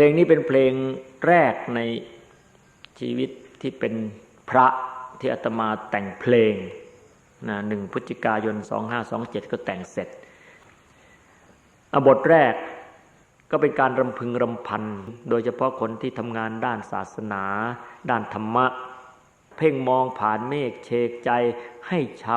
ลงนี้เป็นเพลงแรกในชีวิตที่เป็นพระที่อาตมาแต่งเพลงนะหนึ่งพฤศจิกายน 2527 ก็แต่งเสร็จอบทแรกก็เป็นการรำพึงรำพัน โดยเฉพาะคนที่ทำงานด้านศาสนา ด้านธรรมะ เพ่งมองผ่านเมฆเชกใจให้ช้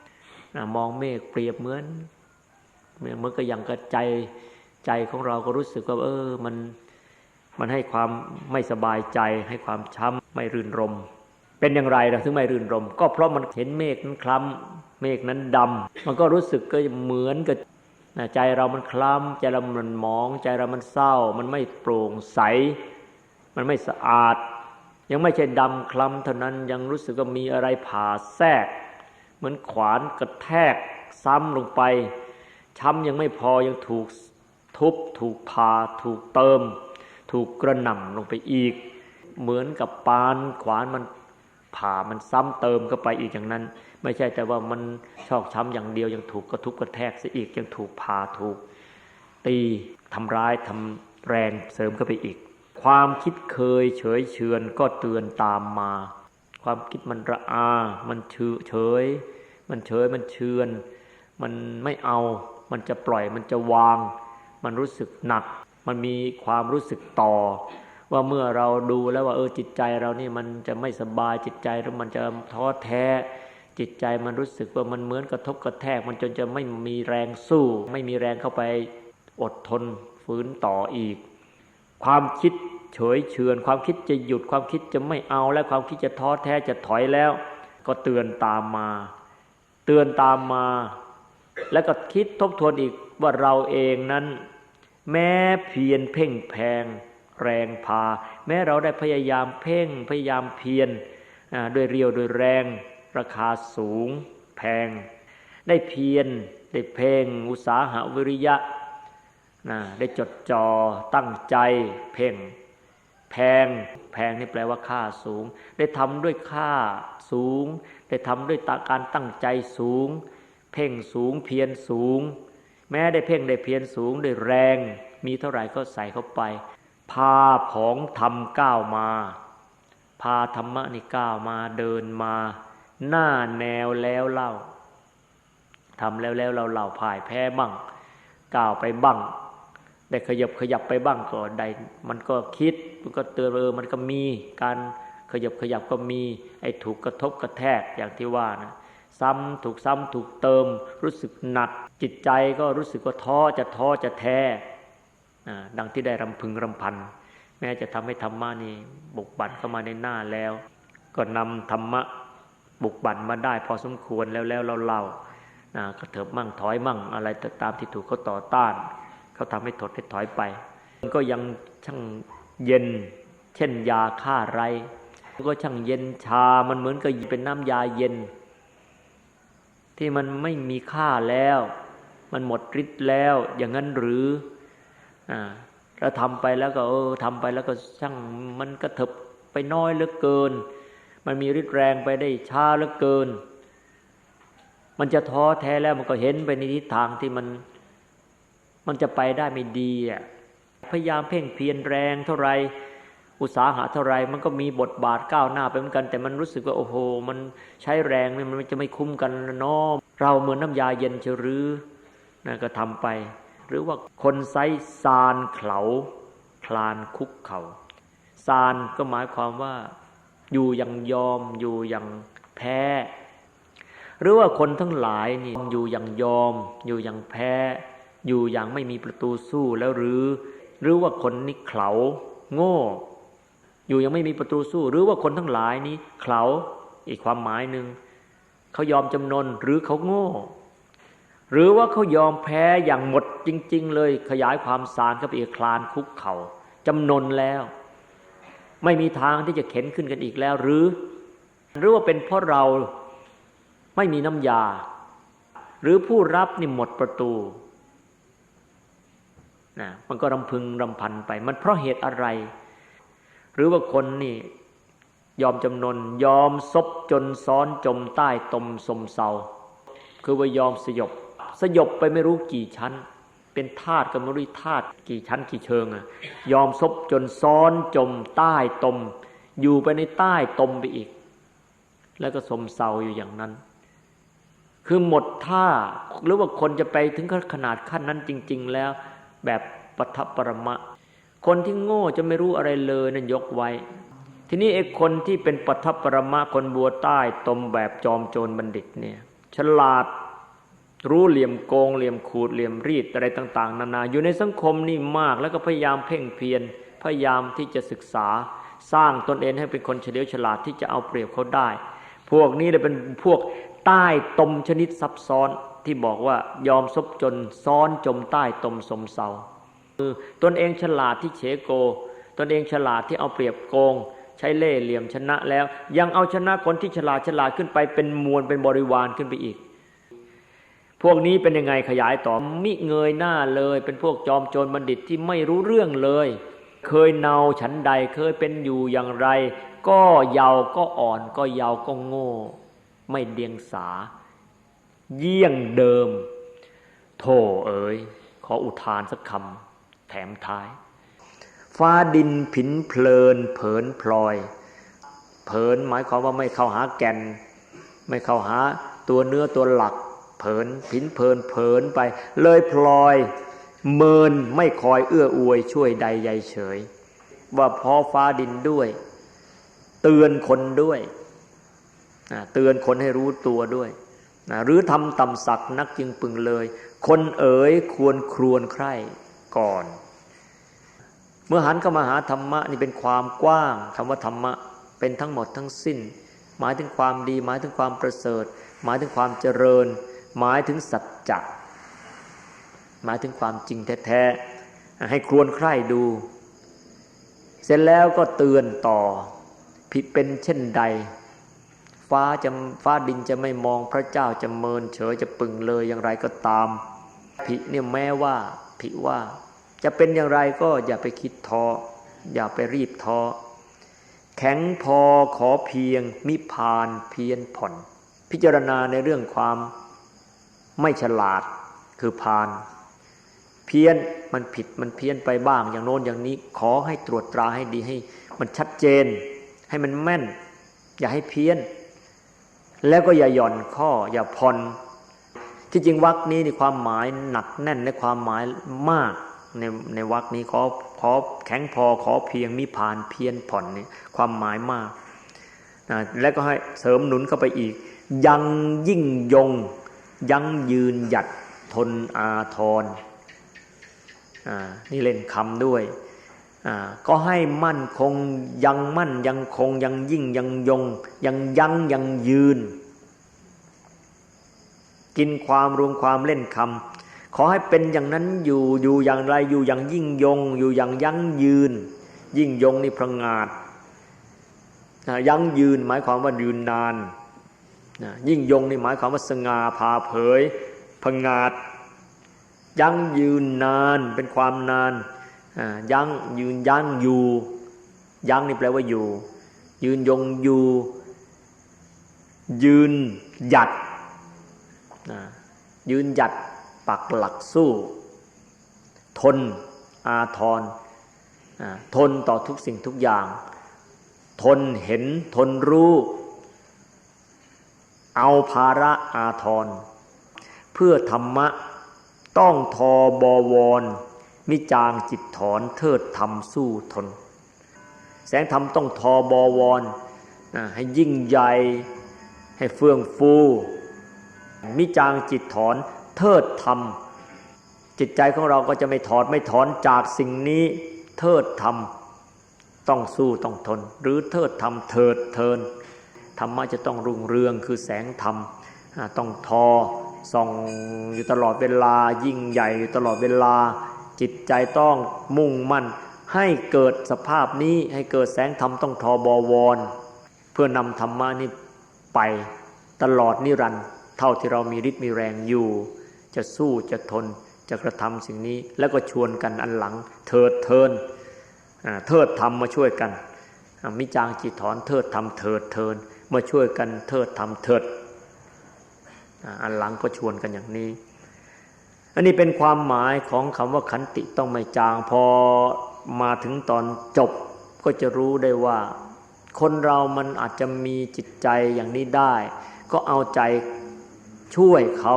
ำนะมองเมฆเปรียบเหมือนเหมือนกับอย่างกระใจใจของเราก็รู้สึกว่าเออมัน มันให้ความไม่สบายใจ ให้ความช้ำไม่รื่นรม เป็นอย่างไรเราถึงไม่รื่นรม ก็เพราะมันเห็นเมฆนั้นคล้ำเมฆนั้นดำมันก็รู้สึกก็เหมือนกับใจเรามันคล้ำใจเรามันหมอง ใจเรามันเศร้า มันไม่โปร่งใส มันไม่สะอาด ยังไม่ใช่ดำคล้ำเท่านั้นยังรู้สึกว่ามีอะไรผ่าแทรก เหมือนขวานกระแทกซ้ำลงไป ช้ำยังไม่พอยังถูกทุบถูกพาถูกเติม ถูกกระหน่ำลงไปอีก เหมือนกับปานขวานมันผ่ามันซ้ำเติมเข้าไปอีกอย่างนั้น ไม่ใช่แต่ว่ามันชอกช้ำอย่างเดียวยังถูกกระทุบกระแทกซะอีกยังถูกพาถูก ตีทำร้ายทำแรงเสริมเข้าไปอีก ความคิดเคยเฉยเชือนก็เตือนตามมา ความคิดมันระอา มันเฉยเฉย มันเฉยมันเชือน มันไม่เอา มันจะปล่อยมันจะวาง มันรู้สึกหนัก มันมีความรู้สึกต่อ ว่าเมื่อเราดูแล้วว่าเออจิตใจเรานี่มันจะไม่สบายจิตใจแล้วมันจะท้อแท้ จิตใจมันรู้สึกว่ามันเหมือนกระทบกระแทก มันจนจะไม่มีแรงสู้ ไม่มีแรงเข้าไปอดทนฝืนต่ออีก ความคิดเฉยเชือน ความคิดจะหยุดความคิดจะไม่เอาและความคิดจะท้อแท้จะถอยแล้ว ก็เตือนตามมา เตือนตามมา แล้วก็คิดทบทวนอีกว่าเราเองนั้น แม้เพียรเพ่งแพงแรงพา แม้เราได้พยายามเพ่งพยายามเพียรด้วยเรียวด้วยแรง ราคาสูง แพง ได้เพียรได้เพ่งอุตสาหะวิริยะนะได้จดจอ่อตั้งใจเพ่งแพงแพงนี่แปลว่าค่าสูง ได้ทำด้วยค่าสูง ได้ทำด้วยการตั้งใจสูง เพ่งสูงเพียรสูง แม้ได้เพ่งได้เพียรสูงได้แรง มีเท่าไหร่ก็ใส่เข้าไป พาผองทำก้าวมา พาธรรมะนี่ก้าวมาเดินมา หน้าแนวแล้วเล่าทำแล้วแล้วเราเล่าพ่ายแพ้บ้างก้าวไปบ้างได้ขยับขยับไปบ้างก็ได้มันก็คิดมันก็เตือนเออมันก็มีการขยับขยับก็มีไอ้ถูกกระทบกระแทกอย่างที่ว่านะ ซ้ำถูกซ้ำถูกเติม รู้สึกหนัก จิตใจก็รู้สึกว่าท้อจะท้อจะแท้ดังที่ได้รำพึงรำพัน แม้จะทำให้ธรรมะนี่บุกบั่นเข้ามาในหน้าแล้ว ก็นำธรรมะบุกบั่นมาได้พอสมควรแล้วแล้วเราเล่ากระเถิบมั่งถอยมั่งอะไรตามที่ถูกเขาต่อต้าน เขาทำให้ถดให้ถอยไปมันก็ยังช่างเย็น เช่นยาฆ่าไร ก็ช่างเย็นชา มันเหมือนกับเป็นน้ำยาเย็น ที่มันไม่มีค่าแล้ว มันหมดฤทธิ์แล้ว อย่างนั้นหรืออ่าเราทำไปแล้วก็เออทำไปแล้วก็ช่างมันกระเถิบไปน้อยเหลือเกิน มันมีฤทธิ์แรงไปได้ช้าเหลือเกิน มันจะท้อแท้แล้วมันก็เห็นไปในทิศทางที่มัน มันจะไปได้ไม่ดีอะพยายามเพ่งเพียรแรงเท่าไหร่ อุตสาหะเท่าไรมันก็มีบทบาทก้าวหน้าไปเหมือนกัน แต่มันรู้สึกว่าโอ้โห มันใช้แรงเนี่ยมันจะไม่คุ้มกันนะน้อเราเหมือนน้ำยาเย็นเชหรือนะก็ทำไป หรือว่าคนไซซานเขาคลานคุกเขาซานก็หมายความว่าอยู่อย่างยอมอยู่อย่างแพ้ หรือว่าคนทั้งหลายนี่อยู่อย่างยอม อยู่อย่างแพ้ อยู่อย่างไม่มีประตูสู้แล้วหรือ หรือว่าคนนี้เขาโง่ อยู่ยังไม่มีประตูสู้ หรือว่าคนทั้งหลายนี้เขาอีกความหมายหนึ่งเขายอมจำนนหรือเขาโง่ หรือว่าเขายอมแพ้อย่างหมดจริง ๆ เลยขยายความสารเข้าไปอีกคลานคุกเขาจำนนแล้ว ไม่มีทางที่จะเข็นขึ้นกันอีกแล้ว หรือ หรือว่าเป็นเพราะเราไม่มีน้ำยา หรือผู้รับนี่หมดประตูนะมันก็รำพึงรำพันไป มันเพราะเหตุอะไร หรือว่าคนนี่ยอมจำนนยอมซบจนซ้อนจมใต้ตมสมเศร้าคือว่ายอมสยบ สยบไปไม่รู้กี่ชั้น เป็นทาสก็ไม่รู้ทาสกี่ชั้นกี่เชิงอะยอมซบจนซ้อนจมใต้ตม อยู่ไปในใต้ตมไปอีก แล้วก็สมเศร้าอยู่อย่างนั้น คือหมดท่าหรือว่าคนจะไปถึงขนาดขั้นนั้นจริง ๆ แล้ว แบบปัทปรมะ คนที่โง่จะไม่รู้อะไรเลยนั่นยกไว้ ทีนี้ไอ้คนที่เป็นปัทภปรมะคนบัวใต้ตมแบบจอมโจรบัณฑิตเนี่ยฉลาดรู้เหลี่ยมโกงเหลี่ยมขูดเหลี่ยมรีดอะไรต่าง ๆ นานา อยู่ในสังคมนี่มากแล้วก็พยายามเพ่งเพียรพยายามที่จะศึกษาสร้างตนเองให้เป็นคนเฉลียวฉลาดที่จะเอาเปรียบเขาได้ พวกนี้เลยเป็นพวกใต้ตมชนิดซับซ้อนที่บอกว่ายอมซบจนซ้อนจมใต้ตมสมเสา คือตนเองฉลาดที่เฉโก ตนเองฉลาดที่เอาเปรียบโกง ใช้เล่ห์เหลี่ยมชนะแล้ว ยังเอาชนะคนที่ฉลาดฉลาดขึ้นไปเป็นมวลเป็นบริวารขึ้นไปอีก พวกนี้เป็นยังไงขยายต่อมิเงยหน้าเลย เป็นพวกจอมโจรบัณฑิตที่ไม่รู้เรื่องเลย เคยเนาฉันใดเคยเป็นอยู่อย่างไร ก็เยาวก็อ่อนก็เยาวก็โง่ ไม่เดียงสา เยี่ยงเดิม โธ่เอ๋ยขออุทานสักคำ แถมท้าย ฟ้าดินผินเพลิน เผินพลอย เผินหมายความว่าไม่เข้าหาแก่น ไม่เข้าหาตัวเนื้อตัวหลัก เผินผินเพลินเผินไป เลยพลอย เมินไม่คอยเอื้ออวยช่วยใดใยเฉย ว่าพอฟ้าดินด้วย เตือนคนด้วยเตือนคนให้รู้ตัวด้วยนะหรือทำต่ำสักนักจึงปึงเลย คนเอ๋ยควรครวนใคร่ ก่อน เมื่อหันเข้ามาหาธรรมะนี่เป็นความกว้างคำว่าธรรมะเป็นทั้งหมดทั้งสิ้น หมายถึงความดี หมายถึงความประเสริฐ หมายถึงความเจริญ หมายถึงสัจจะหมายถึงความจริงแท้ๆให้ครวนใคร่ดู เสร็จแล้วก็เตือนต่อ ผิดเป็นเช่นใด ฟ้าจะฟ้าดินจะไม่มองพระเจ้าจะเมินเฉยจะปึงเลยอย่างไรก็ตาม ผิเนี่ยแม้ว่า ผิว่า จะเป็นอย่างไรก็อย่าไปคิดท้ออย่าไปรีบท้อแข็งพอขอเพียงมิพานเพียนผ่อน พิจารณาในเรื่องความไม่ฉลาดคือพาน เพี้ยนมันผิดมันเพี้ยนไปบ้าง อย่างโน้นอย่างนี้ขอให้ตรวจตราให้ดีให้ มันชัดเจน ให้มันแม่น อย่าให้เพี้ยน แล้วก็อย่าหย่อนข้อ อย่าผ่อน ที่จริงวรรคนี้นี่ความหมายหนักแน่นในความหมายมากในในวรรคนี้ขอขอแข็งพอขอเพียงมิพานเพียนผ่อนนี่ความหมายมากนะแล้วก็ให้เสริมหนุนเข้าไปอีก ยังยิ่งยง ยังยืนหยัดทนอาทรนี่เล่นคำด้วย ก็ให้มั่นคงยังมั่นยังคงยังยิ่งยังยง ยังยังยังยืน กินความรวมความเล่นคำขอให้เป็นอย่างนั้นอยู่อยู่อย่างไรอยู่อย่างยิ่งยง อยู่อย่างยั่งยืน ยิ่งยงนี่พระงาดยั่งยืนหมายความว่ายืนนานยิ่งยงนี่หมายความว่าสง่าผ่าเผยพงาดยั่งยืนนานเป็นความนานยั่งยืนยั่งอยู่ยั่งนี่แปลว่าอยู่ ยืนยงอยู่ ยืนหยัด ยืนหยัดปักหลักสู้ ทนอาทรทนต่อทุกสิ่งทุกอย่าง ทนเห็นทนรู้ เอาภาระอาทร เพื่อธรรมะต้องทอบวร มิจางจิตถอนเทิดธรรมสู้ทน แสงธรรมต้องทอบวร ให้ยิ่งใหญ่ ให้เฟื่องฟู มิจางจิตถอนเทิดธรรม จิตใจของเราก็จะไม่ถอดไม่ถอนจากสิ่งนี้เทิดธรรม ต้องสู้ต้องทน หรือเทิดธรรมเถิดเทินธรรมะจะต้องรุ่งเรืองคือแสงธรรมต้องทอส่องอยู่ตลอดเวลายิ่งใหญ่อยู่ตลอดเวลา จิตใจต้องมุ่งมั่นให้เกิดสภาพนี้ให้เกิดแสงธรรมต้องทอบวร เพื่อนำธรรมะนี้ไปตลอดนิรันดร์ เท่าที่เรามีฤทธิ์มีแรงอยู่ จะสู้จะทนจะกระทำสิ่งนี้ แล้วก็ชวนกันอันหลัง เถิดเทินเทิดธรรมมาช่วยกันมิจางจิตถอนเทิดธรรมเถิดเทินมาช่วยกันเทิดธรรมเถิดอันหลังก็ชวนกันอย่างนี้ อันนี้เป็นความหมายของคำว่าขันติต้องไม่จางพอมาถึงตอนจบก็จะรู้ได้ว่า คนเรามันอาจจะมีจิตใจอย่างนี้ได้ ก็เอาใจ ช่วยเขา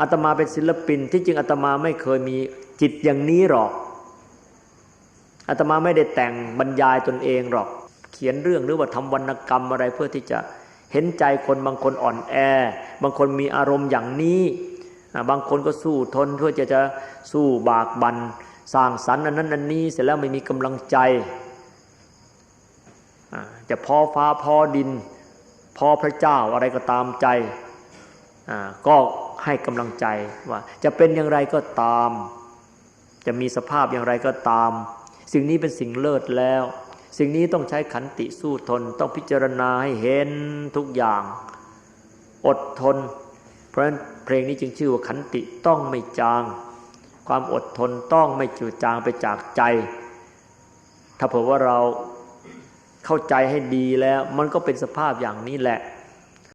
อาตมาเป็นศิลปิน ที่จริงอาตมาไม่เคยมีจิตอย่างนี้หรอกอาตมาไม่ได้แต่งบรรยายตนเองหรอก เขียนเรื่องหรือว่าทำวรรณกรรมอะไรเพื่อที่จะเห็นใจคนบางคนอ่อนแอ บางคนมีอารมณ์อย่างนี้ บางคนก็สู้ทนเพื่อจะจะสู้บากบันสร้างสรรค์อันนั้นอันนี้เสร็จแล้วไม่มีกำลังใจจะพอฟ้าพอดิน พอพระเจ้าอะไรก็ตามใจ ก็ให้กำลังใจว่าจะเป็นอย่างไรก็ตาม จะมีสภาพอย่างไรก็ตาม สิ่งนี้เป็นสิ่งเลิศแล้ว สิ่งนี้ต้องใช้ขันติสู้ทน ต้องพิจารณาให้เห็นทุกอย่าง อดทน เพราะฉะนั้นเพลงนี้จึงชื่อว่าขันติต้องไม่จาง ความอดทนต้องไม่จืดจางไปจากใจ ถ้าเผื่อว่าเราเข้าใจให้ดีแล้ว มันก็เป็นสภาพอย่างนี้แหละ